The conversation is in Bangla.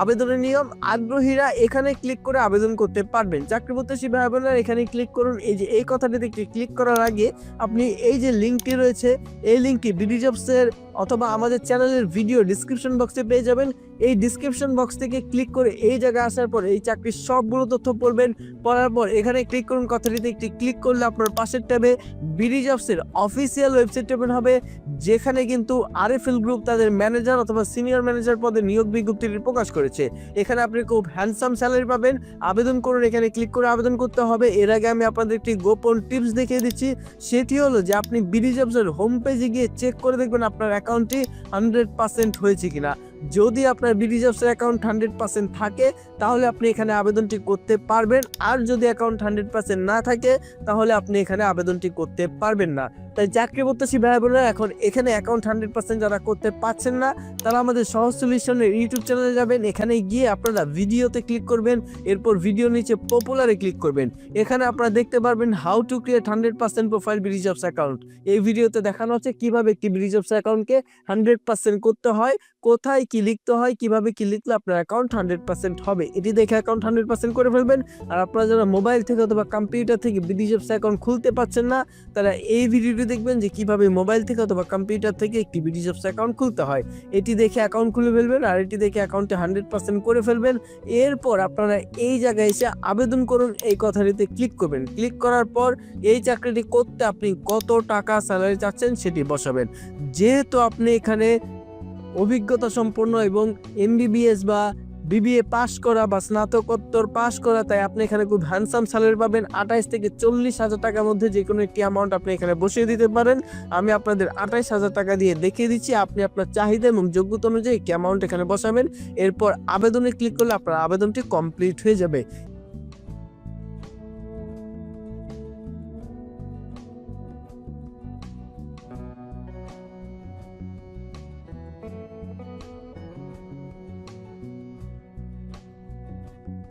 আবেদনের নিয়ম, আগ্রহীরা এখানে ক্লিক করে আবেদন করতে পারবেন। চাকরি প্রত্যাশী ভাই বোনেরা এখানে ক্লিক করুন। এই যে, এই কথাটিতে ক্লিক করার আগে আপনি এই যে লিঙ্কটি রয়েছে, এই লিঙ্কটি বিডি জবসের অথবা আমাদের চ্যানেলের ভিডিও ডিসক্রিপশন বক্সে পেয়ে যাবেন। এই ডিসক্রিপশন বক্স থেকে ক্লিক করে এই জায়গায় আসার পর এই চাকরির সবগুলো তথ্য পড়বেন। পড়ার পর এখানে ক্লিক করুন, কথাটিতে একটি ক্লিক করলে আপনার পাশের ট্যাবে বিডি জবসের অফিসিয়াল ওয়েবসাইট ওপেন হবে, যেখানে কিন্তু আর আরএফএল গ্রুপ তাদের ম্যানেজার অথবা সিনিয়র ম্যানেজার পদে নিয়োগ বিজ্ঞপ্তিটি প্রকাশ করেছে। এখানে আপনি খুব হ্যান্ডসাম স্যালারি পাবেন। আবেদন করুন, এখানে ক্লিক করে আবেদন করতে হবে। এর আগে আমি আপনাদের একটি গোপন টিপস দেখিয়ে দিচ্ছি। সেটি হলো যে আপনি বিডি জবসের হোম পেজে গিয়ে চেক করে দেখবেন আপনার অ্যাকাউন্টটি হান্ড্রেড পার্সেন্ট হয়েছে কিনা? যদি আপনার বিডি জবসের অ্যাকাউন্ট হান্ড্রেড পার্সেন্ট থাকে, তাহলে আপনি এখানে আবেদনটি করতে পারবেন। আর যদি অ্যাকাউন্ট হান্ড্রেড পার্সেন্ট না থাকে, তাহলে আপনি এখানে আবেদনটি করতে পারবেন না। তাই চাকরি প্রত্যাশী ভাই বোনেরা, এখন এখানে অ্যাকাউন্ট হান্ড্রেড পার্সেন্ট যারা করতে পারছেন না, তারা আমাদের সহজ সলিউশনের ইউটিউব চ্যানেলে যাবেন। এখানে গিয়ে আপনারা ভিডিওতে ক্লিক করবেন, এরপর ভিডিও নিচে পপুলারে ক্লিক করবেন। এখানে আপনারা দেখতে পারবেন how to create hundred percent profile BDJobs account এই ভিডিওতে দেখানো হচ্ছে কীভাবে একটি বিডিজবস অ্যাকাউন্টকে হান্ড্রেড পার্সেন্ট করতে হয় কোথায় কি লিখতে হয়, কীভাবে কি লিখলে আপনার অ্যাকাউন্ট হান্ড্রেড পার্সেন্ট হবে, এটি দেখে অ্যাকাউন্ট হান্ড্রেড পার্সেন্ট করে ফেলবেন। আর আপনারা যারা মোবাইল থেকে অথবা কম্পিউটার থেকে বিডিজবস অ্যাকাউন্ট খুলতে পারছেন না, তারা এই ভিডিওটি দেখবেন যে কীভাবে মোবাইল থেকে অথবা কম্পিউটার থেকে একটি বিডিজবস অ্যাকাউন্ট খুলতে হয়। এটি দেখে অ্যাকাউন্ট খুলে ফেলবেন আর এটি দেখে অ্যাকাউন্টে হান্ড্রেড পার্সেন্ট করে ফেলবেন। এরপর আপনারা এই জায়গায় এসে আবেদন করুন, এই কথাটিতে ক্লিক করবেন। ক্লিক করার পর এই চাকরিটি করতে আপনি কত টাকা স্যালারি চাচ্ছেন সেটি বসাবেন। যেহেতু আপনি এখানে অভিজ্ঞতা সম্পন্ন এবং এমবিবিএস বা বিবিএ পাশ করা বা স্নাতকোত্তর পাশ করা, তাই আপনি এখানে খুব হ্যান্ডসাম স্যালারি পাবেন। আঠাইশ থেকে চল্লিশ হাজার টাকার মধ্যে যে কোনো একটি অ্যামাউন্ট আপনি এখানে বসিয়ে দিতে পারেন। আমি আপনাদের আঠাইশ হাজার টাকা দিয়ে দেখিয়ে দিচ্ছি, আপনি আপনার চাহিদা এবং যোগ্যতা অনুযায়ী একটি অ্যামাউন্ট এখানে বসাবেন। এরপর আবেদনে ক্লিক করলে আপনার আবেদনটি কমপ্লিট হয়ে যাবে।